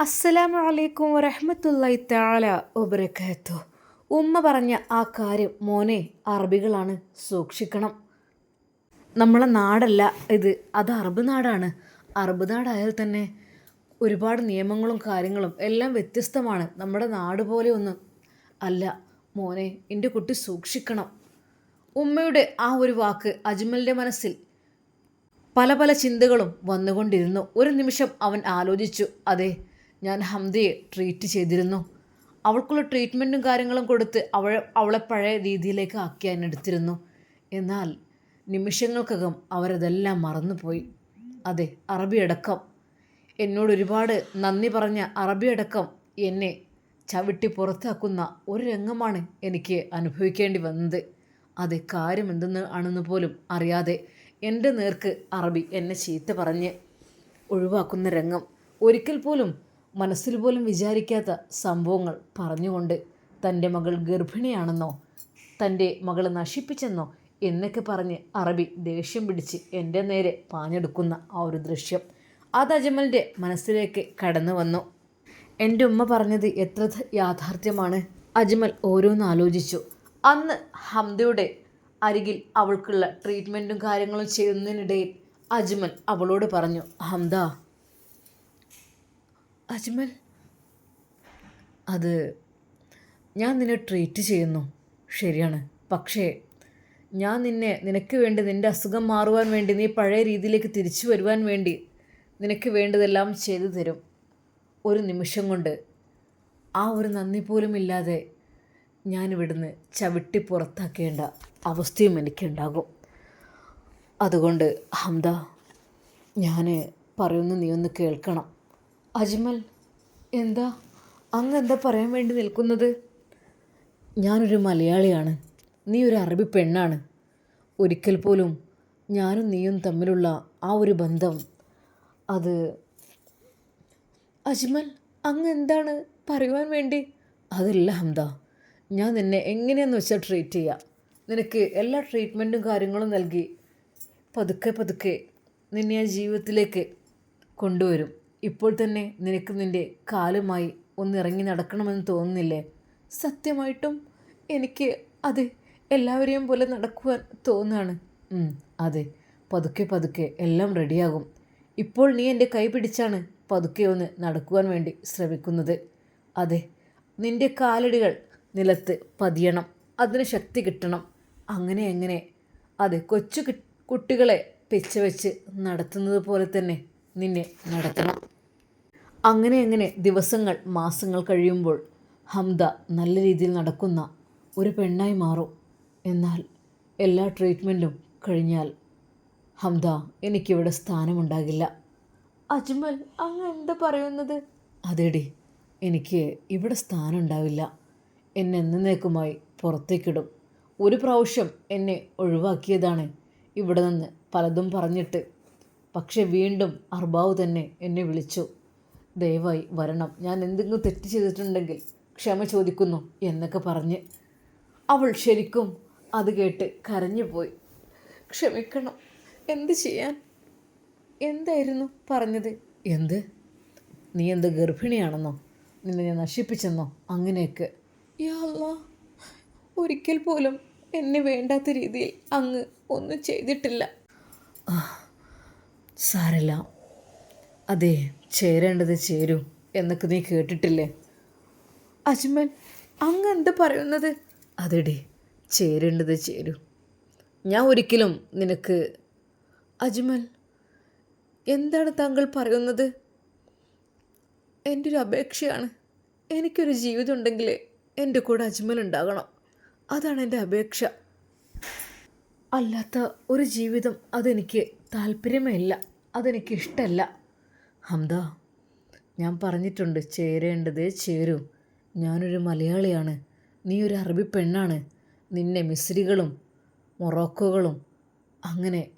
അസ്സലാമു അലൈക്കും വറഹ്മത്തുള്ളാഹി തആല വബറകാത്തു. ഉമ്മ പറഞ്ഞ ആ കാര്യം മോനെ അറബികളാണ് സൂക്ഷിക്കണം. നമ്മളെ നാടല്ല ഇത്. അത് അറബ് നാടാണ്. അറബ് നാടായാൽ തന്നെ ഒരുപാട് നിയമങ്ങളും കാര്യങ്ങളും എല്ലാം വ്യത്യസ്തമാണ്. നമ്മുടെ നാട് പോലെ ഒന്നും അല്ല. മോനെ എന്റെ കുട്ടി സൂക്ഷിക്കണം. ഉമ്മയുടെ ആ ഒരു വാക്ക് അജ്മലിന്റെ മനസ്സിൽ പല പല ചിന്തകളും വന്നുകൊണ്ടിരുന്നു. ഒരു നിമിഷം അവൻ ആലോചിച്ചു. അതെ ഞാൻ ഹംദയെ ട്രീറ്റ് ചെയ്തിരുന്നു. അവൾക്കുള്ള ട്രീറ്റ്മെന്റും കാര്യങ്ങളും കൊടുത്ത് അവളെ അവളെ പഴയ രീതിയിലേക്ക് ആക്കിയാൻ എടുത്തിരുന്നു. എന്നാൽ നിമിഷങ്ങൾക്കകം അവരതെല്ലാം മറന്നുപോയി. അതെ അറബിയടക്കം എന്നോട് ഒരുപാട് നന്ദി പറഞ്ഞ അറബിയടക്കം എന്നെ ചവിട്ടി പുറത്താക്കുന്ന ഒരു രംഗമാണ് എനിക്ക് അനുഭവിക്കേണ്ടി വന്നത്. അത് കാര്യം എന്തെന്ന് ആണെന്ന് പോലും അറിയാതെ എന്റെ നേർക്ക് അറബി എന്നെ ചീത്ത പറഞ്ഞ് ഒഴിവാക്കുന്ന രംഗം. ഒരിക്കൽ പോലും മനസ്സിൽ പോലും വിചാരിക്കാത്ത സംഭവങ്ങൾ പറഞ്ഞുകൊണ്ട് തന്റെ മകൾ ഗർഭിണിയാണെന്നോ തന്റെ മകൾ നശിപ്പിച്ചെന്നോ എന്നൊക്കെ പറഞ്ഞ് അറബി ദേഷ്യം പിടിച്ച് എന്റെ നേരെ പാഞ്ഞെടുക്കുന്ന ആ ഒരു ദൃശ്യം. അത് അജ്മലിന്റെ മനസ്സിലേക്ക് കടന്നു വന്നു. എന്റെ ഉമ്മ പറഞ്ഞത് എത്ര യാഥാർത്ഥ്യമാണ്. അജ്മൽ ഓരോന്ന് ആലോചിച്ചു. അന്ന് ഹംദയുടെ അരികിൽ അവൾക്കുള്ള ട്രീറ്റ്മെന്റും കാര്യങ്ങളും ചെയ്യുന്നതിനിടയിൽ അജ്മൽ അവളോട് പറഞ്ഞു ഹംദ അജ്മൽ അത് ഞാൻ നിന്നെ ട്രീറ്റ് ചെയ്യുന്നു. ശരിയാണ്. പക്ഷേ ഞാൻ നിന്നെ നിനക്ക് വേണ്ടി നിന്റെ അസുഖം മാറുവാൻ വേണ്ടി നീ പഴയ രീതിയിലേക്ക് തിരിച്ചു വരുവാൻ വേണ്ടി നിനക്ക് വേണ്ടതെല്ലാം ചെയ്തു തരും. ഒരു നിമിഷം കൊണ്ട് ആ ഒരു നന്ദി പോലും ഇല്ലാതെ ഞാനിവിടുന്ന് ചവിട്ടി പുറത്താക്കേണ്ട അവസ്ഥയും എനിക്കുണ്ടാകും. അതുകൊണ്ട് ഹംദ ഞാൻ പറയുന്നു നീ ഒന്ന് കേൾക്കണം. അജ്മൽ എന്താ? അങ്ങ് എന്താ പറയാൻ വേണ്ടി നിൽക്കുന്നത്? ഞാനൊരു മലയാളിയാണ്. നീ ഒരു അറബി പെണ്ണാണ്. ഒരിക്കൽ പോലും ഞാനും നീയും തമ്മിലുള്ള ആ ഒരു ബന്ധം അത് അജ്മൽ അങ്ങ് എന്താണ് പറയുവാൻ വേണ്ടി? അതല്ല ഹംദ. ഞാൻ നിന്നെ എങ്ങനെയാന്ന് വെച്ചാൽ ട്രീറ്റ് ചെയ്യാം. നിനക്ക് എല്ലാ ട്രീറ്റ്മെന്റും കാര്യങ്ങളും നൽകി പതുക്കെ പതുക്കെ നിന്നെ ആ ജീവിതത്തിലേക്ക് കൊണ്ടുവരും. ഇപ്പോൾ തന്നെ നിനക്ക് നിന്റെ കാലുമായി ഒന്ന് ഇറങ്ങി നടക്കണമെന്ന് തോന്നുന്നില്ലേ? സത്യമായിട്ടും എനിക്ക് അതെ എല്ലാവരെയും പോലെ നടക്കുവാൻ തോന്നുകയാണ് അതെ. പതുക്കെ പതുക്കെ എല്ലാം റെഡിയാകും. ഇപ്പോൾ നീ എന്റെ കൈ പിടിച്ചാണ് പതുക്കെ ഒന്ന് നടക്കുവാൻ വേണ്ടി ശ്രമിക്കുന്നത്. അതെ നിന്റെ കാലടികൾ നിലത്ത് പതിയണം. അതിന് ശക്തി കിട്ടണം. അങ്ങനെ എങ്ങനെ? അതെ കൊച്ചു കുട്ടികളെ പിച്ച വെച്ച് നടത്തുന്നത് പോലെ തന്നെ നിന്നെ നടത്തണം. അങ്ങനെ അങ്ങനെ ദിവസങ്ങൾ മാസങ്ങൾ കഴിയുമ്പോൾ ഹംദ നല്ല രീതിയിൽ നടക്കുന്ന ഒരു പെണ്ണായി മാറും. എന്നാൽ എല്ലാ ട്രീറ്റ്മെന്റും കഴിഞ്ഞാൽ ഹംദ എനിക്കിവിടെ സ്ഥാനമുണ്ടാകില്ല. അജ്മൽ അങ്ങ് എന്താ പറയുന്നത്? അതേടി എനിക്ക് ഇവിടെ സ്ഥാനം ഉണ്ടാവില്ല എന്നെ എന്നേക്കുമായി പുറത്തേക്കിടും. ഒരു പ്രാവശ്യം എന്നെ ഒഴിവാക്കിയതാണ് ഇവിടെ നിന്ന് പലതും പറഞ്ഞിട്ട്. പക്ഷെ വീണ്ടും അർബാവ് തന്നെ എന്നെ വിളിച്ചു. ദയവായി വരണം. ഞാൻ എന്തെങ്കിലും തെറ്റ് ചെയ്തിട്ടുണ്ടെങ്കിൽ ക്ഷമ ചോദിക്കുന്നു എന്നൊക്കെ പറഞ്ഞ് അവൾ ശരിക്കും അത് കേട്ട് കരഞ്ഞു പോയി. ക്ഷമിക്കണം. എന്ത് ചെയ്യാൻ? എന്തായിരുന്നു പറഞ്ഞത്? എന്ത്? നീ എന്ത് ഗർഭിണിയാണെന്നോ? നിന്നെ ഞാൻ നശിപ്പിച്ചെന്നോ? അങ്ങനെയൊക്കെ. യാ ഒരിക്കൽ പോലും എന്നെ വേണ്ടാത്ത രീതിയിൽ അങ്ങ് ഒന്നും ചെയ്തിട്ടില്ല. സാരല്ല. അതെ. ചേരേണ്ടത് ചേരൂ എന്നൊക്കെ നീ കേട്ടിട്ടില്ലേ? അജ്മൽ അങ്ങ് എന്താ പറയുന്നത്? അതെടി ചേരേണ്ടത് ചേരൂ. ഞാൻ ഒരിക്കലും നിനക്ക് അജ്മൽ എന്താണ് താങ്കൾ പറയുന്നത്? എന്റെ ഒരു അപേക്ഷയാണ്. എനിക്കൊരു ജീവിതം ഉണ്ടെങ്കിൽ എന്റെ കൂടെ അജ്മൽ ഉണ്ടാകണം. അതാണ് എന്റെ അപേക്ഷ. അല്ലാത്ത ഒരു ജീവിതം അതെനിക്ക് താല്പര്യമേ ഇല്ല അതെനിക്ക് ഇഷ്ടമല്ല. ഹംദ ഞാൻ പറഞ്ഞിട്ടുണ്ട് ചേരേണ്ടത് ചേരൂ. ഞാനൊരു മലയാളിയാണ്. നീ ഒരു അറബി പെണ്ണാണ്. നിന്നെ മിസ്രികളും മൊറോക്കോകളും അങ്ങനെ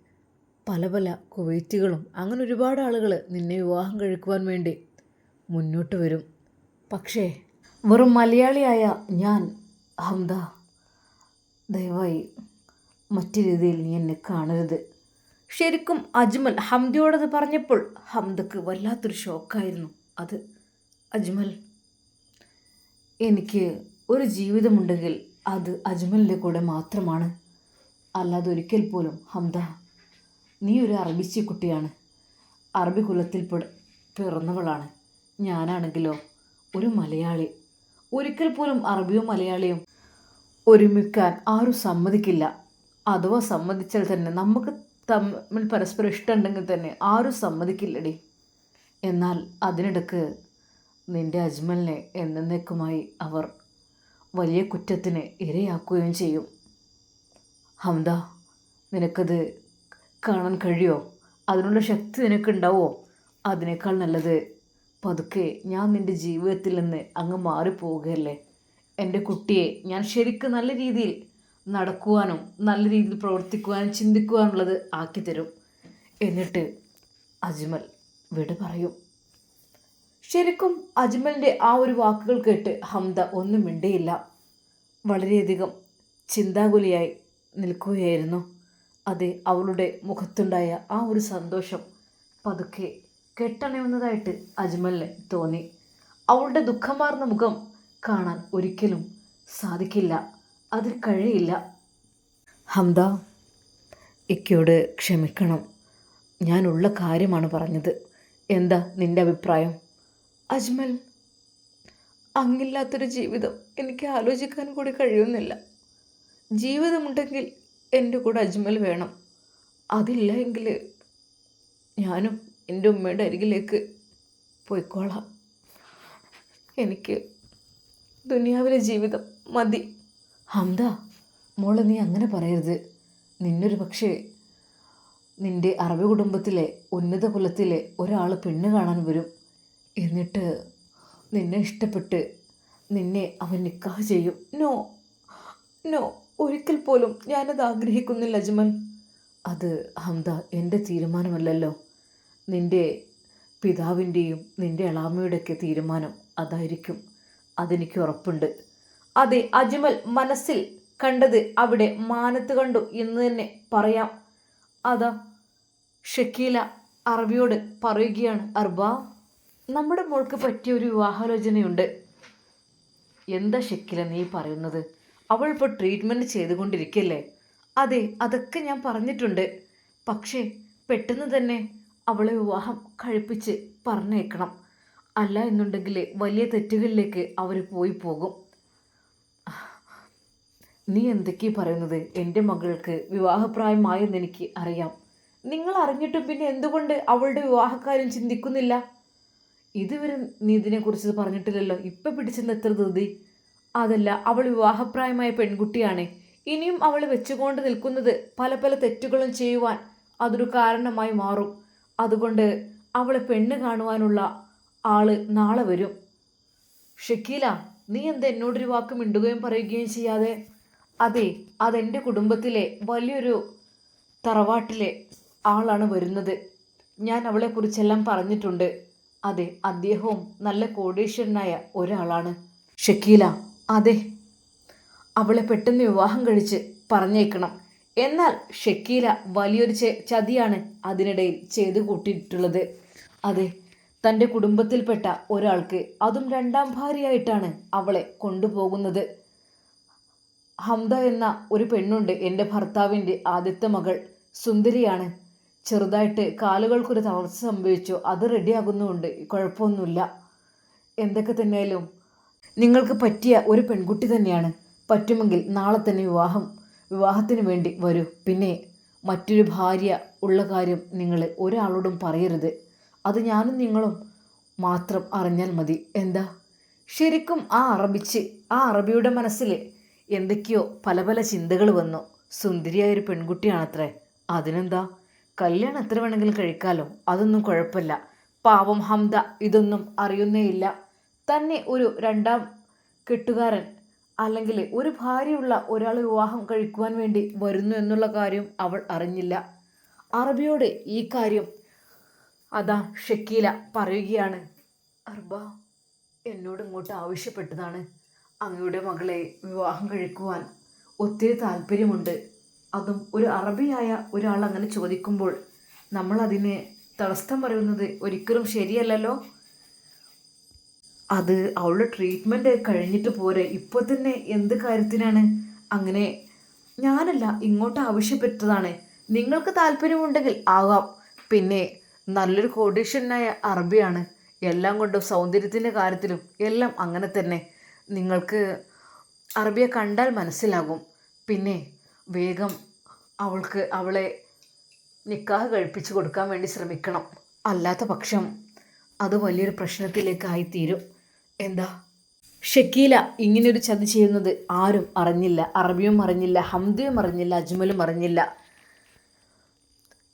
പല പല കുവൈറ്റുകളും അങ്ങനെ ഒരുപാട് ആളുകൾ നിന്നെ വിവാഹം കഴിക്കുവാൻ വേണ്ടി മുന്നോട്ട് വരും. പക്ഷേ വെറും മലയാളിയായ ഞാൻ ഹംദ ദയവായി മറ്റു രീതിയിൽ നീ എന്നെ കാണരുത്. ശരിക്കും അജ്മൽ ഹംദിയോടത് പറഞ്ഞപ്പോൾ ഹംദക്ക് വല്ലാത്തൊരു ഷോക്കായിരുന്നു. അത് അജ്മൽ എനിക്ക് ഒരു ജീവിതമുണ്ടെങ്കിൽ അത് അജ്മലിന്റെ കൂടെ മാത്രമാണ്. അല്ലാതെ ഒരിക്കൽ പോലും ഹംദ നീ ഒരു അറബിച്ചി കുട്ടിയാണ്. അറബി കുലത്തിൽ പിറന്നവളാണ്. ഞാനാണെങ്കിലോ ഒരു മലയാളി. ഒരിക്കൽ പോലും അറബിയും മലയാളിയും ഒരുമിക്കാൻ ആരും സമ്മതിക്കില്ല. അഥവാ സമ്മതിച്ചാൽ തന്നെ നമുക്ക് തമ്മിൽ പരസ്പരം ഇഷ്ടമുണ്ടെങ്കിൽ തന്നെ ആരും സമ്മതിക്കില്ലടി. എന്നാൽ അതിനിടക്ക് നിന്റെ അജ്മലിനെ എന്നേക്കുമായി അവർ വലിയ കുറ്റത്തിന് ഇരയാക്കുകയും ചെയ്യും. ഹംദ നിനക്കത് കാണാൻ കഴിയോ? അതിനുള്ള ശക്തി നിനക്കുണ്ടാവോ? അതിനേക്കാൾ നല്ലത് പതുക്കെ ഞാൻ നിന്റെ ജീവിതത്തിൽ നിന്ന് അങ്ങ് മാറിപ്പോവുകയല്ലേ? എന്റെ കുട്ടിയെ ഞാൻ ശരിക്കും നല്ല രീതിയിൽ നടക്കുവാനും നല്ല രീതിയിൽ പ്രവർത്തിക്കുവാനും ചിന്തിക്കുവാനുള്ളത് ആക്കി തരും എന്നിട്ട് അജ്മൽ വിട പറയും. ശരിക്കും അജ്മലിന്റെ ആ ഒരു വാക്കുകൾ കേട്ട് ഹംദ ഒന്നും മിണ്ടിയില്ല. വളരെയധികം ചിന്താകുലിയായി നിൽക്കുകയായിരുന്നു. അതെ അവളുടെ മുഖത്തുണ്ടായ ആ ഒരു സന്തോഷം പതുക്കെ കെട്ടണയുന്നതായിട്ട് അജ്മലിന് തോന്നി. അവളുടെ ദുഃഖമാർന്ന മുഖം കാണാൻ ഒരിക്കലും സാധിക്കില്ല. അതിൽ കഴിയില്ല. ഹംദ ഇക്കയോട് ക്ഷമിക്കണം. ഞാനുള്ള കാര്യമാണ് പറഞ്ഞത്. എന്താ നിന്റെ അഭിപ്രായം? അജ്മൽ അങ്ങില്ലാത്തൊരു ജീവിതം എനിക്ക് ആലോചിക്കാൻ കൂടി കഴിയുന്നില്ല. ജീവിതമുണ്ടെങ്കിൽ എന്റെ കൂടെ അജ്മൽ വേണം. അതില്ല എങ്കിൽ ഞാനും എന്റെ ഉമ്മയുടെ അരികിലേക്ക് പോയിക്കോളാം. എനിക്ക് ദുനിയാവിലെ ജീവിതം മതി. ഹംദ മോളെ നീ അങ്ങനെ പറയരുത്. നിന്നൊരു പക്ഷേ നിന്റെ അറബി കുടുംബത്തിലെ ഉന്നത കുലത്തിലെ ഒരാൾ പെണ്ണ് കാണാൻ വരും. എന്നിട്ട് നിന്നെ ഇഷ്ടപ്പെട്ട് നിന്നെ അവൻ നിക്കാഹ് ചെയ്യും. നോ നോ ഒരിക്കൽ പോലും ഞാനത് ആഗ്രഹിക്കുന്നില്ല അജ്മൽ. അത് ഹംദ എന്റെ തീരുമാനമല്ലല്ലോ. നിന്റെ പിതാവിന്റെയും നിന്റെ അളാമയുടെയൊക്കെ തീരുമാനം അതായിരിക്കും. അതെനിക്ക് ഉറപ്പുണ്ട്. അതെ അജ്മൽ മനസ്സിൽ കണ്ടത് അവിടെ മാനത്ത് കണ്ടു എന്ന് തന്നെ പറയാം. അതാ ഷക്കീല അറബിയോട് പറയുകയാണ് അർബ നമ്മുടെ മോൾക്ക് പറ്റിയ ഒരു വിവാഹാലോചനയുണ്ട്. എന്താ ഷക്കീല നീ പറയുന്നത്? അവൾ ഇപ്പോൾ ട്രീറ്റ്മെന്റ് ചെയ്തുകൊണ്ടിരിക്കല്ലേ? അതെ അതൊക്കെ ഞാൻ പറഞ്ഞിട്ടുണ്ട്. പക്ഷേ പെട്ടെന്ന് തന്നെ അവളെ വിവാഹം കഴിപ്പിച്ച് പറഞ്ഞേക്കണം. അല്ല എന്നുണ്ടെങ്കിൽ വലിയ തെറ്റുകളിലേക്ക് അവർ പോയി പോകും. നീ എന്തൊക്കെ പറയുന്നത്? എന്റെ മകൾക്ക് വിവാഹപ്രായമായെന്ന് എനിക്ക് അറിയാം. നിങ്ങൾ അറിഞ്ഞിട്ടും പിന്നെ എന്തുകൊണ്ട് അവളുടെ വിവാഹക്കാര്യം ചിന്തിക്കുന്നില്ല? ഇതുവരെ നീ ഇതിനെക്കുറിച്ച് പറഞ്ഞിട്ടില്ലല്ലോ. ഇപ്പം പിടിച്ചെന്ന് എത്ര ധൃതി. അതല്ല അവൾ വിവാഹപ്രായമായ പെൺകുട്ടിയാണ്. ഇനിയും അവൾ വെച്ചുകൊണ്ട് നിൽക്കുന്നത് പല പല തെറ്റുകളും ചെയ്യുവാൻ അതൊരു കാരണമായി മാറും. അതുകൊണ്ട് അവളെ പെണ്ണ് കാണുവാനുള്ള ആൾ നാളെ വരും. ഷക്കീല നീ എന്താ എന്നോടൊരു വാക്ക് മിണ്ടുകയും പറയുകയും ചെയ്യാതെ? അതെ അതെന്റെ കുടുംബത്തിലെ വലിയൊരു തറവാട്ടിലെ ആളാണ് വരുന്നത്. ഞാൻ അവളെക്കുറിച്ചെല്ലാം പറഞ്ഞിട്ടുണ്ട്. അതെ അദ്ദേഹവും നല്ല കോടീശ്വരനായ ഒരാളാണ്. ഷക്കീല അതെ അവളെ പെട്ടെന്ന് വിവാഹം കഴിച്ച് പറഞ്ഞേക്കണം. എന്നാൽ ഷക്കീല വലിയൊരു ചതിയാണ് അതിനിടയിൽ ചെയ്തു കൂട്ടിയിട്ടുള്ളത്. അതെ തന്റെ കുടുംബത്തിൽപ്പെട്ട ഒരാൾക്ക് അതും രണ്ടാം ഭാര്യയായിട്ടാണ് അവളെ കൊണ്ടുപോകുന്നത്. ഹംദ എന്ന ഒരു പെണ്ണുണ്ട് എന്റെ ഭർത്താവിന്റെ ആദ്യത്തെ മകൾ. സുന്ദരിയാണ്. ചെറുതായിട്ട് കാലുകൾക്കൊരു തളർച്ച സംഭവിച്ചു. അത് റെഡിയാകുന്നുമുണ്ട്. കുഴപ്പമൊന്നുമില്ല. എന്തൊക്കെ തന്നെയാലും. നിങ്ങൾക്ക് പറ്റിയ ഒരു പെൺകുട്ടി തന്നെയാണ്. പറ്റുമെങ്കിൽ നാളെ തന്നെ വിവാഹം. വിവാഹത്തിന് വേണ്ടി വരൂ. പിന്നെ മറ്റൊരു ഭാര്യ ഉള്ള കാര്യം നിങ്ങൾ ഒരാളോടും പറയരുത്. അത് ഞാനും നിങ്ങളും മാത്രം അറിഞ്ഞാൽ മതി. എന്താ? ശരിക്കും ആ അറബിച്ച് ആ അറബിയുടെ മനസ്സിൽ എന്തൊക്കെയോ പല പല ചിന്തകൾ വന്നു. സുന്ദരിയായ ഒരു പെൺകുട്ടിയാണത്രേ. അതിനെന്താ? കല്യാണം എത്ര വേണമെങ്കിലും കഴിക്കാലോ അതൊന്നും കുഴപ്പമില്ല. പാവം ഹംദ ഇതൊന്നും അറിയുന്നേയില്ല. തന്നെ ഒരു രണ്ടാം കെട്ടുകാരൻ അല്ലെങ്കിൽ ഒരു ഭാര്യയുള്ള ഒരാൾ വിവാഹം കഴിക്കുവാൻ വേണ്ടി വരുന്നു എന്നുള്ള കാര്യം അവൾ അറിഞ്ഞില്ല. അറബിയോട് ഈ കാര്യം അതാ ഷക്കീല പറയുകയാണ്. അർബ എന്നോട് ഇങ്ങോട്ട് ആവശ്യപ്പെട്ടതാണ്. അങ്ങയുടെ മകളെ വിവാഹം കഴിക്കുവാൻ ഒത്തിരി താല്പര്യമുണ്ട്. അതും ഒരു അറബിയായ ഒരാൾ അങ്ങനെ ചോദിക്കുമ്പോൾ നമ്മൾ അതിന് തടസ്സം പറയുന്നത് ഒരിക്കലും ശരിയല്ലല്ലോ? അത് അവളുടെ ട്രീറ്റ്മെന്റ് കഴിഞ്ഞിട്ട് പോരെ. ഇപ്പോൾ തന്നെ എന്ത് കാര്യത്തിനാണ്? അങ്ങനെ ഞാനല്ല ഇങ്ങോട്ട് ആവശ്യപ്പെട്ടതാണ്. നിങ്ങൾക്ക് താല്പര്യമുണ്ടെങ്കിൽ ആവാം പിന്നെ നല്ലൊരു കോടീശ്വരനായ അറബിയാണ്. എല്ലാം കൊണ്ടും സൗന്ദര്യത്തിന്റെ കാര്യത്തിലും എല്ലാം അങ്ങനെ തന്നെ. നിങ്ങൾക്ക് അറബിയെ കണ്ടാൽ മനസ്സിലാകും. പിന്നെ വേഗം അവൾക്ക് അവളെ നിക്കാഹ് കഴിപ്പിച്ച് കൊടുക്കാൻ വേണ്ടി ശ്രമിക്കണം. അല്ലാത്ത പക്ഷം അത് വലിയൊരു പ്രശ്നത്തിലേക്കായി തീരും എന്താ? ഷക്കീല ഇങ്ങനൊരു ചതി ചെയ്യുന്നത് ആരും അറിഞ്ഞില്ല. അറബിയും അറിഞ്ഞില്ല. ഹംദയും അറിഞ്ഞില്ല. അജ്മലും അറിഞ്ഞില്ല.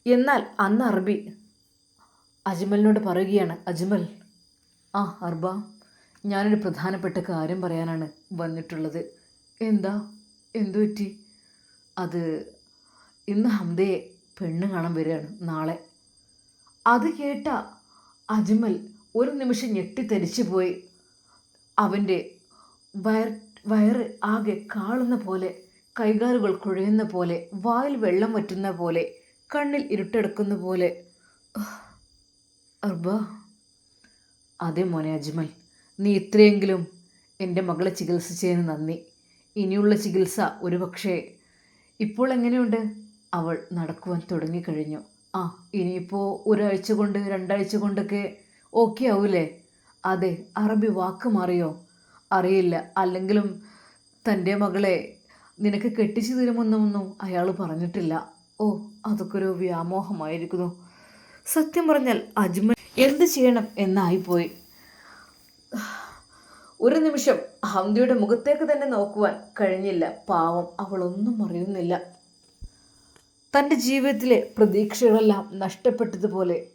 എന്നാൽ അന്ന് അറബി അജ്മലിനോട് പറയുകയാണ് അജ്മൽ ആ അർബ ഞാനൊരു പ്രധാനപ്പെട്ട കാര്യം പറയാനാണ് വന്നിട്ടുള്ളത്. എന്താ? എന്തു പറ്റി? അത് ഇന്ന് ഹംദയെ പെണ്ണ് കാണാൻ വരികയാണ് നാളെ. അത് കേട്ട അജ്മൽ ഒരു നിമിഷം ഞെട്ടിത്തെരിച്ചു പോയി. അവന്റെ വയർ വയറ് ആകെ കാളുന്ന പോലെ കൈകാലുകൾ കുഴയുന്ന പോലെ വായിൽ വെള്ളം വറ്റുന്ന പോലെ കണ്ണിൽ ഇരുട്ടെടുക്കുന്ന പോലെ. അർബ. അതെ മോനെ അജ്മൽ. നീ ഇത്രയെങ്കിലും എന്റെ മകളെ ചികിത്സിച്ചതിന് നന്ദി. ഇനിയുള്ള ചികിത്സ ഒരുപക്ഷെ ഇപ്പോൾ എങ്ങനെയുണ്ട്? അവൾ നടക്കുവാൻ തുടങ്ങിക്കഴിഞ്ഞു. ആ ഇനിയിപ്പോൾ ഒരാഴ്ച കൊണ്ട് രണ്ടാഴ്ച കൊണ്ടൊക്കെ ഓക്കെ ആവൂലേ? അതെ അറബി വാക്ക് മാറിയോ? അറിയില്ല. അല്ലെങ്കിലും തന്റെ മകളെ നിനക്ക് കെട്ടിച്ചു തരുമെന്നൊന്നും അയാൾ പറഞ്ഞിട്ടില്ല. ഓ അതൊക്കെ ഒരു വ്യാമോഹമായിരിക്കുന്നു. സത്യം പറഞ്ഞാൽ അജ്മൽ എന്ത് ചെയ്യണം എന്നായിപ്പോയി. ഒരു നിമിഷം ഹംദിയുടെ മുഖത്തേക്ക് തന്നെ നോക്കുവാൻ കഴിഞ്ഞില്ല. പാവം അവളൊന്നും അറിയുന്നില്ല. തന്റെ ജീവിതത്തിലെ പ്രതീക്ഷകളെല്ലാം നഷ്ടപ്പെട്ടതുപോലെ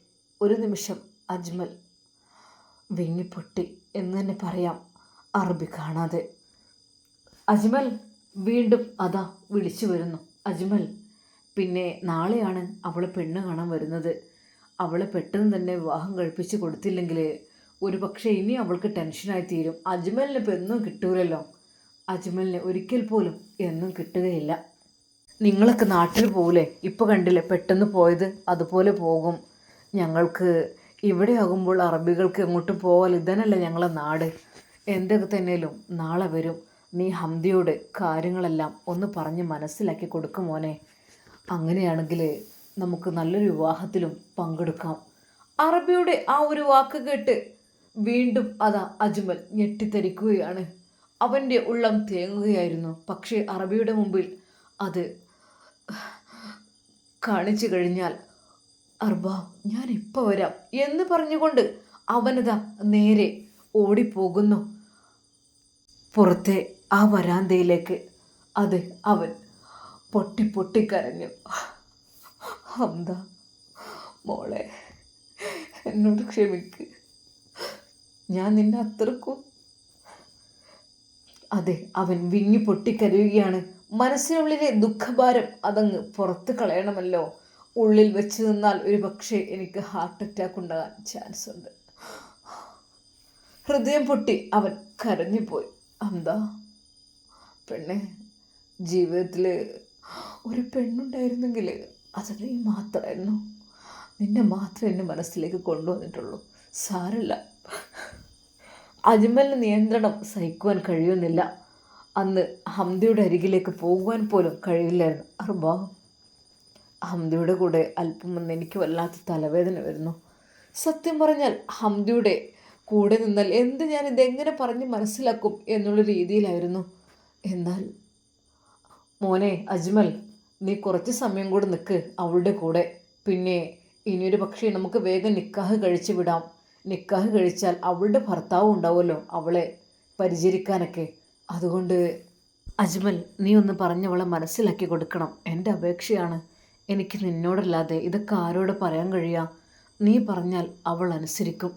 ഒരു നിമിഷം അജ്മൽ വിങ്ങിപ്പൊട്ടി എന്ന് തന്നെ പറയാം അറബി കാണാതെ. അജ്മൽ വീണ്ടും അതാ വിളിച്ചു വരുന്നു. അജ്മൽ പിന്നെ നാളെയാണ് അവളെ പെണ്ണ് കാണാൻ വരുന്നത്. അവളെ പെട്ടെന്ന് തന്നെ വിവാഹം കഴിപ്പിച്ച് കൊടുത്തില്ലെങ്കിൽ ഒരു പക്ഷേ ഇനി അവൾക്ക് ടെൻഷനായി തീരും. അജ്മലിന് ഇപ്പം എന്നും കിട്ടൂലല്ലോ. അജ്മലിന് ഒരിക്കൽ പോലും എന്നും കിട്ടുകയില്ല. നിങ്ങളൊക്കെ നാട്ടിൽ പോലെ ഇപ്പോൾ കണ്ടില്ലേ പെട്ടെന്ന് പോയത് അതുപോലെ പോകും. ഞങ്ങൾക്ക് ഇവിടെ ആകുമ്പോൾ അറബികൾക്ക് എങ്ങോട്ടും പോകാൻ ഇതനല്ല ഞങ്ങളെ നാട്. എന്തൊക്കെ തന്നെയും നാളെ വരും. നീ ഹംദിയോട് കാര്യങ്ങളെല്ലാം ഒന്ന് പറഞ്ഞ് മനസ്സിലാക്കി കൊടുക്കും മോനെ. അങ്ങനെയാണെങ്കിൽ നമുക്ക് നല്ലൊരു വിവാഹത്തിലും പങ്കെടുക്കാം. അറബിയുടെ ആ ഒരു വാക്ക് കേട്ട് വീണ്ടും അതാ അജ്മൽ ഞെട്ടിത്തെരിക്കുകയാണ് അവന്റെ ഉള്ളം തേങ്ങുകയായിരുന്നു. പക്ഷേ അറബിയുടെ മുമ്പിൽ അത് കാണിച്ചു കഴിഞ്ഞാൽ അർബ ഞാൻ ഇപ്പോൾ വരാം എന്ന് പറഞ്ഞുകൊണ്ട് അവനതാ നേരെ ഓടിപ്പോകുന്നു. പുറത്തെ ആ വരാന്തയിലേക്ക് അത് അവൻ പൊട്ടി പൊട്ടിക്കരഞ്ഞു. ഹംദ മോളെ എന്നോട് ക്ഷമിക്ക്. ഞാൻ നിന്നെ അത്രക്കും അതെ അവൻ വിങ്ങി പൊട്ടിക്കരയുകയാണ്. മനസ്സിനുള്ളിലെ ദുഃഖഭാരം അതങ്ങ് പുറത്ത് കളയണമല്ലോ. ഉള്ളിൽ വെച്ച് നിന്നാൽ ഒരു പക്ഷേ എനിക്ക് ഹാർട്ട് അറ്റാക്ക് ഉണ്ടാകാൻ ചാൻസ് ഉണ്ട്. ഹൃദയം പൊട്ടി അവൻ കരഞ്ഞുപോയി. എന്താ? പെണ്ണെ ജീവിതത്തിൽ ഒരു പെണ്ണുണ്ടായിരുന്നെങ്കിൽ അത് നീ മാത്രമായിരുന്നു? നിന്നെ മാത്രമേ എന്റെ മനസ്സിലേക്ക് കൊണ്ടുവന്നിട്ടുള്ളൂ. സാരല്ല. അജ്മലിന് നിയന്ത്രണം സഹിക്കുവാൻ കഴിയുന്നില്ല. അന്ന് ഹംദയുടെ അരികിലേക്ക് പോകുവാൻ പോലും കഴിയില്ലായിരുന്നു. അറുബാ ഹംദയുടെ കൂടെ അല്പം ഒന്ന് എനിക്ക് വല്ലാത്ത തലവേദന വരുന്നു. സത്യം പറഞ്ഞാൽ ഹംദയുടെ കൂടെ നിന്നാൽ എന്ത് ഞാൻ ഇതെങ്ങനെ പറഞ്ഞ് മനസ്സിലാക്കും എന്നുള്ള രീതിയിലായിരുന്നു. എന്നാൽ മോനെ അജ്മൽ നീ കുറച്ച് സമയം കൂടെ നിൽക്ക് അവളുടെ കൂടെ. പിന്നെ ഇനിയൊരു പക്ഷേ നമുക്ക് വേഗം നിക്കാഹ് കഴിച്ചു വിടാം. നിക്കാഹ് കഴിച്ചാൽ അവളുടെ ഭർത്താവ് ഉണ്ടാവുമല്ലോ അവളെ പരിചരിക്കാനൊക്കെ. അതുകൊണ്ട് അജ്മൽ നീ ഒന്ന് പറഞ്ഞവളെ മനസ്സിലാക്കി കൊടുക്കണം. എന്റെ അപേക്ഷയാണ്. എനിക്ക് നിന്നോടല്ലാതെ ഇതൊക്കെ ആരോട് പറയാൻ കഴിയാ? നീ പറഞ്ഞാൽ അവൾ അനുസരിക്കും.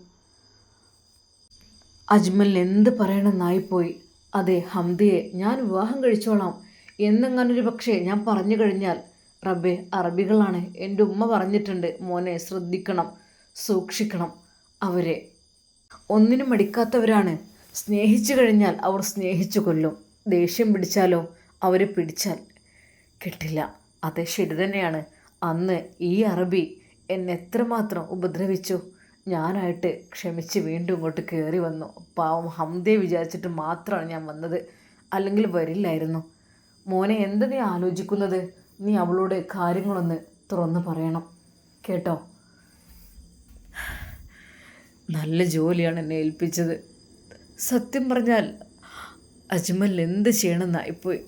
അജ്മൽ എന്ത് പറയണമെന്നായിപ്പോയി. അതെ ഹംദിയെ ഞാൻ വിവാഹം കഴിച്ചോളാം. എന്നെങ്ങാനൊരു പക്ഷേ ഞാൻ പറഞ്ഞു കഴിഞ്ഞാൽ. റബ്ബെ അറബികളാണ്. എന്റെ ഉമ്മ പറഞ്ഞിട്ടുണ്ട് മോനെ ശ്രദ്ധിക്കണം സൂക്ഷിക്കണം. അവരെ. ഒന്നിനും മടിക്കാത്തവരാണ്. സ്നേഹിച്ചു കഴിഞ്ഞാൽ അവർ സ്നേഹിച്ചു കൊല്ലും. ദേഷ്യം പിടിച്ചാലോ അവരെ പിടിച്ചാൽ. കിട്ടില്ല. അത് ശരി തന്നെയാണ്. അന്ന് ഈ അറബി എന്നെ എത്രമാത്രം ഉപദ്രവിച്ചു. ഞാനായിട്ട് ക്ഷമിച്ച് വീണ്ടും ഇങ്ങോട്ട് കയറി വന്നു. പാവം ഹംദയെ വിചാരിച്ചിട്ട് മാത്രമാണ് ഞാൻ വന്നത്. അല്ലെങ്കിൽ വരില്ലായിരുന്നു. മോനെ എന്ത് നീ ആലോചിക്കുന്നത്? നീ അവളോട് കാര്യങ്ങളൊന്ന് തുറന്ന് പറയണം. കേട്ടോ? നല്ല ജോലിയാണ് എന്നെ ഏൽപ്പിച്ചത്. സത്യം പറഞ്ഞാൽ അജ്മൽ എന്ത് ചെയ്യണമെന്നായിപ്പോയി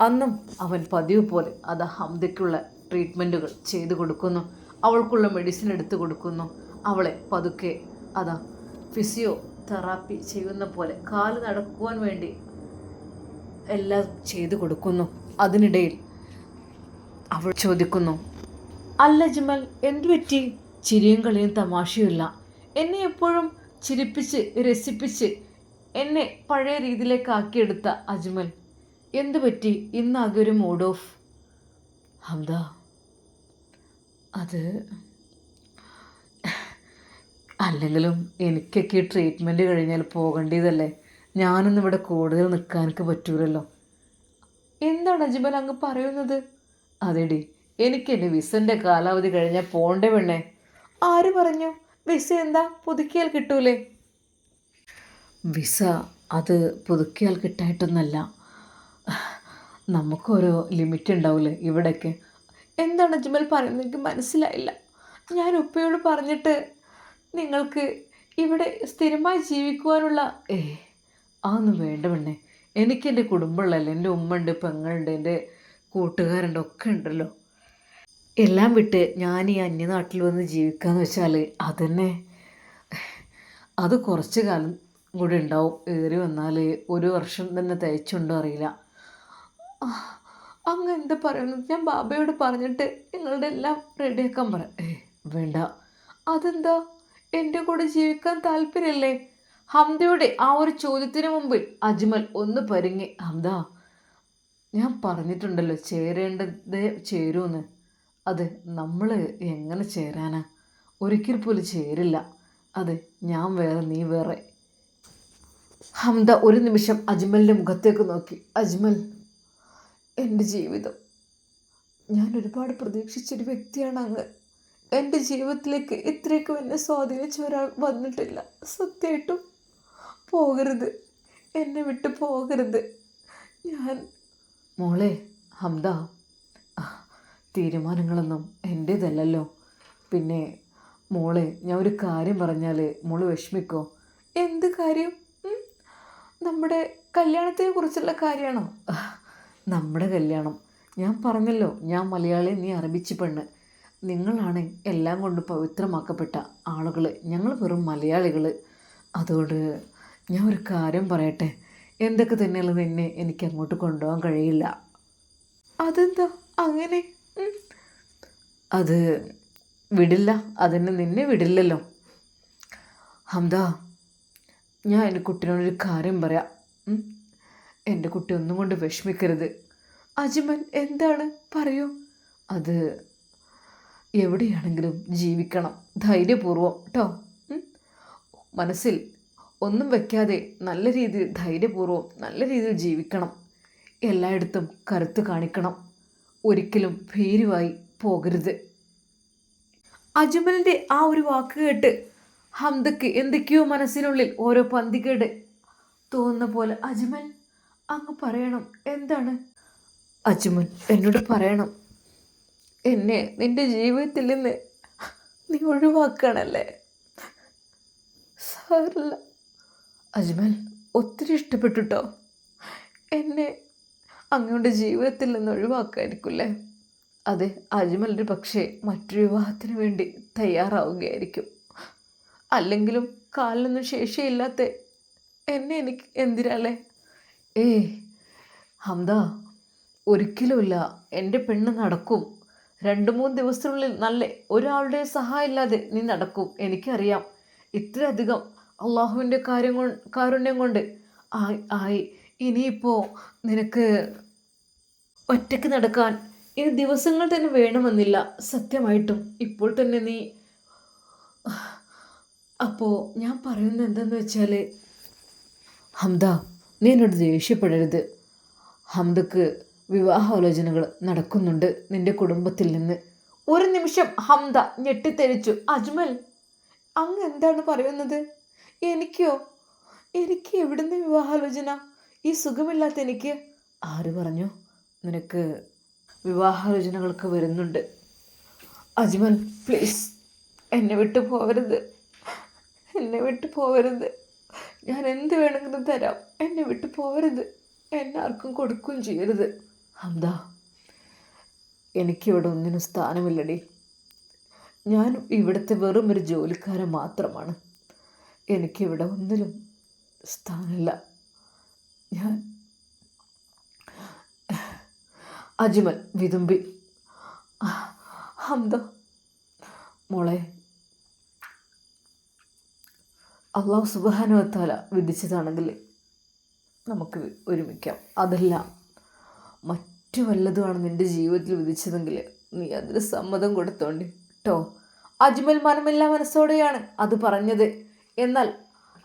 അന്നും അവൻ പതിവ് പോലെ അത് ഹംദയ്ക്കുള്ള ട്രീറ്റ്മെന്റുകൾ ചെയ്തു കൊടുക്കുന്നു. അവൾക്കുള്ള മെഡിസിൻ എടുത്തു കൊടുക്കുന്നു. അവളെ പതുക്കെ അതാ ഫിസിയോ തെറാപ്പി ചെയ്യുന്ന പോലെ കാൽ നടക്കുവാൻ വേണ്ടി എല്ലാം ചെയ്തു കൊടുക്കുന്നു. അതിനിടയിൽ അവൾ ചോദിക്കുന്നു അല്ല ജിമൽ എന്തു പറ്റി ചിരിയും കളിയും തമാശയുമില്ല എന്നെ എപ്പോഴും ചിരിപ്പിച്ച് രസിപ്പിച്ച് എന്നെ പഴയ രീതിയിലേക്ക് ആക്കിയെടുത്ത അജ്മൽ. എന്തു പറ്റി? ഇന്നാകെ ഒരു മൂഡ് ഓഫ് ഹംദ. അത് അല്ലെങ്കിലും എനിക്കൊക്കെ ഈ ട്രീറ്റ്മെന്റ് കഴിഞ്ഞാൽ പോകേണ്ടതല്ലേ? ഞാനൊന്നും ഇവിടെ കൂടുതൽ നിൽക്കാൻ എനിക്ക് പറ്റൂലല്ലോ. എന്താണ് അജ്മൽ അങ്ങ് പറയുന്നത്? അതെടി എനിക്ക് എന്റെ വിസന്റെ കാലാവധി കഴിഞ്ഞാൽ പോണ്ടേ പെണ്ണേ. ആര് പറഞ്ഞു? വിസ എന്താ? പുതുക്കിയാൽ കിട്ടൂലേ? വിസ അത് പുതുക്കിയാൽ കിട്ടായിട്ടൊന്നല്ല. നമുക്കൊരു ലിമിറ്റ് ഉണ്ടാവില്ലേ ഇവിടെയൊക്കെ? എന്താണ് അജ്മൽ പറയുന്നത്? എനിക്ക് മനസ്സിലായില്ല. ഞാൻ ഉപ്പയോട് പറഞ്ഞിട്ട് നിങ്ങൾക്ക് ഇവിടെ സ്ഥിരമായി ജീവിക്കുവാനുള്ള ഏ അതൊന്നും വേണ്ട പെണ്ണേ. എനിക്കെന്റെ കുടുംബമുള്ളല്ലേ എന്റെ ഉമ്മ ഉണ്ട് പെങ്ങളുണ്ട് എന്റെ കൂട്ടുകാരുണ്ട് ഒക്കെ ഉണ്ടല്ലോ. എല്ലാം വിട്ട് ഞാൻ ഈ അന്യനാട്ടിൽ വന്ന് ജീവിക്കാന്ന് വെച്ചാൽ അതന്നെ. അത് കുറച്ച് കാലം കൂടി ഉണ്ടാവും. ഏറി വന്നാൽ ഒരു വർഷം തന്നെ തയ്ച്ചുണ്ടോ അറിയില്ല. അങ്ങ് എന്താ പറയുന്നു? ഞാൻ ബാബയോട് പറഞ്ഞിട്ട് നിങ്ങളുടെ എല്ലാം റെഡിയാക്കാൻ പറ. വേണ്ട. അതെന്താ? എന്റെ കൂടെ ജീവിക്കാൻ താല്പര്യമല്ലേ ഹംദയുടെ ആ ഒരു ചോദ്യത്തിന് മുമ്പിൽ അജ്മൽ ഒന്ന് പരുങ്ങി. ഹംദ ഞാൻ പറഞ്ഞിട്ടുണ്ടല്ലോ ചേരേണ്ടതേ ചേരൂന്ന്. അത് നമ്മൾ എങ്ങനെ ചേരാനാ? ഒരിക്കൽ പോലും ചേരില്ല. അതെ ഞാൻ വേറെ നീ വേറെ. ഹംദ ഒരു നിമിഷം അജ്മലിന്റെ മുഖത്തേക്ക് നോക്കി. അജ്മൽ എന്റെ ജീവിതം. ഞാൻ ഒരുപാട് പ്രതീക്ഷിച്ചൊരു വ്യക്തിയാണ് അങ്ങ്. എന്റെ ജീവിതത്തിലേക്ക് ഇത്രയൊക്കെ എന്നെ സ്വാധീനിച്ച ഒരാൾ വന്നിട്ടില്ല. സത്യമായിട്ടും പോകരുത്. എന്നെ വിട്ട് പോകരുത്. ഞാൻ മോളെ ഹംദ തീരുമാനങ്ങളൊന്നും എന്റേതല്ലല്ലോ പിന്നെ മോളെ ഞാൻ ഒരു കാര്യം പറഞ്ഞാൽ മോൾ വിഷമിക്കോ? എന്ത് കാര്യം? നമ്മുടെ കല്യാണത്തിനെ കുറിച്ചുള്ള കാര്യമാണോ? നമ്മുടെ കല്യാണം. ഞാൻ പറഞ്ഞല്ലോ ഞാൻ മലയാളി നീ അറബിച്ച് പെണ്ണ്. നിങ്ങളാണ് എല്ലാം കൊണ്ട് പവിത്രമാക്കപ്പെട്ട ആളുകൾ ഞങ്ങൾ വെറും മലയാളികൾ അതുകൊണ്ട് ഞാൻ ഒരു കാര്യം പറയട്ടെ. എന്തൊക്കെ തന്നെയുള്ള എന്നെ എനിക്ക് അങ്ങോട്ട് കൊണ്ടുപോകാൻ കഴിയില്ല. അതെന്താ? അങ്ങനെ. അത് വിടില്ല. അതിന് നിന്നെ വിടില്ലല്ലോ. ഹംദ ഞാൻ എന്റെ കുട്ടിനോടൊരു കാര്യം പറയാം. എന്റെ കുട്ടി ഒന്നും കൊണ്ട് വിഷമിക്കരുത്. അജ്മൽ എന്താണ്? പറയൂ. അത് എവിടെയാണെങ്കിലും ജീവിക്കണം. ധൈര്യപൂർവം കേട്ടോ മനസ്സിൽ ഒന്നും വെക്കാതെ നല്ല രീതിയിൽ ധൈര്യപൂർവം നല്ല രീതിയിൽ ജീവിക്കണം. എല്ലായിടത്തും കരുത്ത് കാണിക്കണം. ഒരിക്കലും ഭീരുവായി പോകരുത്. അജ്മലിന്റെ ആ ഒരു വാക്ക് കേട്ട് ഹംദക്ക് എന്തൊക്കെയോ മനസ്സിനുള്ളിൽ ഓരോ പന്തികേട് തോന്നുന്ന പോലെ അജ്മൽ അങ്ങ് പറയണം. എന്താണ്? അജ്മൽ എന്നോട് പറയണം. എന്നെ നിന്റെ ജീവിതത്തിൽ നിന്ന് നീ ഒഴിവാക്കണല്ലേ? സാറില്ല അജ്മൽ ഒത്തിരി ഇഷ്ടപ്പെട്ടുട്ടോ. എന്നെ അങ്ങയുടെ ജീവിതത്തിൽ നിന്ന് ഒഴിവാക്കായിരിക്കില്ലേ? അതെ അജ്മൽ ഒരു പക്ഷേ മറ്റൊരു വിവാഹത്തിന് വേണ്ടി തയ്യാറാവുകയായിരിക്കും. അല്ലെങ്കിലും കാലിനൊന്നും ശേഷിയില്ലാത്ത എന്നെ എനിക്ക് എന്തിനാലേ ഏ ഹംദ ഒരിക്കലുമില്ല. എന്റെ പെണ്ണ് നടക്കും. രണ്ട് മൂന്ന് ദിവസത്തിനുള്ളിൽ നല്ല ഒരാളുടെ സഹായമില്ലാതെ നീ നടക്കും. എനിക്കറിയാം. ഇത്രയധികം അള്ളാഹുവിന്റെ കാര്യം കൊണ്ട് കാരുണ്യം കൊണ്ട് ആയി ആയി ഇനിയിപ്പോൾ നിനക്ക് ഒറ്റയ്ക്ക് നടക്കാൻ ഇനി ദിവസങ്ങൾ തന്നെ വേണമെന്നില്ല. സത്യമായിട്ടും ഇപ്പോൾ തന്നെ നീ അപ്പോൾ ഞാൻ പറയുന്നത് എന്തെന്ന് വെച്ചാൽ ഹംദ നീ എന്നോട് ദേഷ്യപ്പെടരുത്. ഹംദക്ക് വിവാഹാലോചനകൾ നടക്കുന്നുണ്ട് നിന്റെ കുടുംബത്തിൽ നിന്ന്. ഒരു നിമിഷം ഹംദ ഞെട്ടിത്തെരിച്ചു അജ്മൽ അങ്ങ് എന്താണ് പറയുന്നത്? എനിക്കോ? എനിക്ക് എവിടുന്ന് വിവാഹാലോചന? ഈ സുഖമില്ലാത്ത എനിക്ക് ആര് പറഞ്ഞു? നിനക്ക് വിവാഹാലോചനകൾക്ക് വരുന്നുണ്ട്. അജ്മൽ പ്ലീസ് എന്നെ വിട്ടു പോവരുത്. എന്നെ വിട്ടു പോവരുത്. ഞാൻ എന്ത് വേണമെങ്കിലും തരാം. എന്നെ വിട്ടു പോവരുത്. എന്നെ ആർക്കും കൊടുക്കുകയും ചെയ്യരുത്. ഹംദ എനിക്കിവിടെ ഒന്നിനും സ്ഥാനമില്ലടി. ഞാൻ ഇവിടുത്തെ വെറും ഒരു ജോലിക്കാരൻ മാത്രമാണ്. എനിക്കിവിടെ ഒന്നിലും സ്ഥാനമില്ല. ഞാൻ അജ്മൽ വിതുമ്പി. ഹംദ. മോളെ അള്ളാഹു സുബാനുവത്താല വിധിച്ചതാണെങ്കിൽ നമുക്ക് ഒരുമിക്കാം. അതല്ല മറ്റു വല്ലതുമാണ് നിന്റെ ജീവിതത്തിൽ വിധിച്ചതെങ്കിൽ നീ അതിന് സമ്മതം കൊടുത്തോണ്ട്. കേട്ടോ അജ്മൽ മനമില്ല മനസ്സോടെയാണ് അത് പറഞ്ഞത്. എന്നാൽ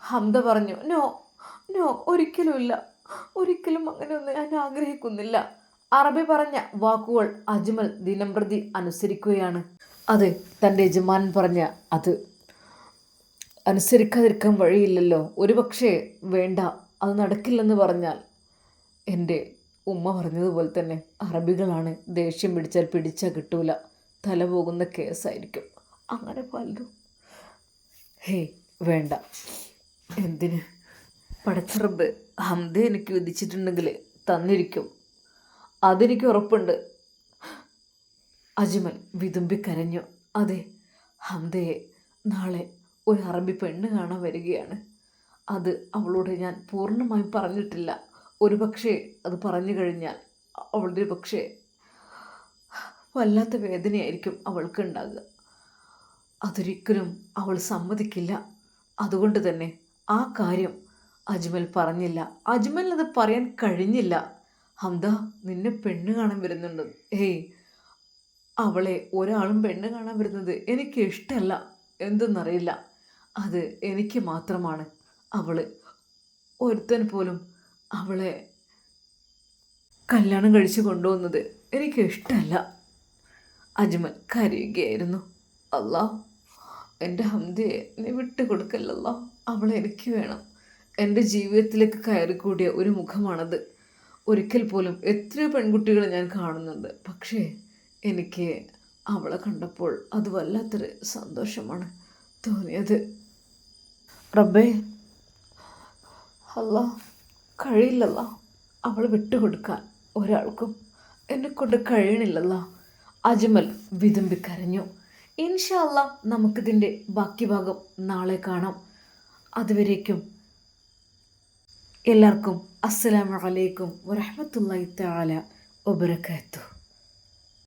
ഹംദ പറഞ്ഞു നോ നോ ഒരിക്കലുമില്ല. ഒരിക്കലും അങ്ങനെയൊന്നും ഞാൻ ആഗ്രഹിക്കുന്നില്ല. അറബി പറഞ്ഞ വാക്കുകൾ അജ്മൽ ദിനംപ്രതി അനുസരിക്കുകയാണ്. അത് തന്റെ യജമാനൻ പറഞ്ഞ അത്. അനുസരിക്കാതിരിക്കാൻ വഴിയില്ലല്ലോ. ഒരുപക്ഷെ വേണ്ട അത് നടക്കില്ലെന്ന് പറഞ്ഞാൽ എന്റെ ഉമ്മ പറഞ്ഞതുപോലെ തന്നെ അറബികളാണ് ദേഷ്യം പിടിച്ചാൽ പിടിച്ചാൽ കിട്ടൂല. തല പോകുന്ന കേസായിരിക്കും. അങ്ങനെ പലതും ഹേയ് വേണ്ട. എന്തിന്? പടച്ചറബ് ഹംദ എനിക്ക് വിധിച്ചിട്ടുണ്ടെങ്കിൽ തന്നിരിക്കും. അതെനിക്ക് ഉറപ്പുണ്ട്. അജ്മൽ വിതുമ്പി കരഞ്ഞു. അതെ ഹംദയെ നാളെ ഒരു അറബി പെണ്ണ് കാണാൻ വരികയാണ്. അത് അവളോട് ഞാൻ പൂർണമായും പറഞ്ഞിട്ടില്ല. ഒരു പക്ഷേ അത് പറഞ്ഞു കഴിഞ്ഞാൽ അവളുടെ പക്ഷേ വല്ലാത്ത വേദനയായിരിക്കും അവൾക്ക് ഉണ്ടാകുക അതൊരിക്കലും അവൾ സമ്മതിക്കില്ല. അതുകൊണ്ട് തന്നെ ആ കാര്യം അജ്മൽ പറഞ്ഞില്ല. അജ്മൽ അത് പറയാൻ കഴിഞ്ഞില്ല. ഹംദ നിന്നെ പെണ്ണ് കാണാൻ വരുന്നുണ്ട്. ഏയ് അവളെ ഒരാളും പെണ്ണ് കാണാൻ വരുന്നത് എനിക്ക് ഇഷ്ടമല്ല എന്തെന്നറിയില്ല. അത് എനിക്ക് മാത്രമാണ്. അവൾ ഒരുത്തൻ പോലും അവളെ കല്യാണം കഴിച്ച് കൊണ്ടുവന്നത് എനിക്ക് ഇഷ്ടമല്ല അജ്മൽ കരയുകയായിരുന്നു. അല്ലാ എന്റെ ഹംദയെ നീ വിട്ടു കൊടുക്കല്ലല്ലോ അവളെ എനിക്ക് വേണം. എന്റെ ജീവിതത്തിലേക്ക് കയറിക്കൂടിയ ഒരു മുഖമാണത്. ഒരിക്കൽ പോലും എത്രയോ പെൺകുട്ടികളെ ഞാൻ കാണുന്നുണ്ട്. പക്ഷേ എനിക്ക് അവളെ കണ്ടപ്പോൾ അത് വല്ലാത്തൊരു സന്തോഷമാണ് തോന്നിയത്. റബ്ബേ അല്ല കഴിയില്ലല്ല. അവൾ വിട്ടുകൊടുക്കാൻ ഒരാൾക്കും എന്നെക്കൊണ്ട് കഴിയണില്ലല്ല. അജ്മൽ വിതുമ്പി കരഞ്ഞു. ഇൻഷല്ല നമുക്കിതിന്റെ ബാക്കി ഭാഗം നാളെ കാണാം. അതുവരേക്കും എല്ലാവർക്കും അസ്സലാമു അലൈക്കും വറഹമത്തല്ലാഹി തആല വബറകാതുഹു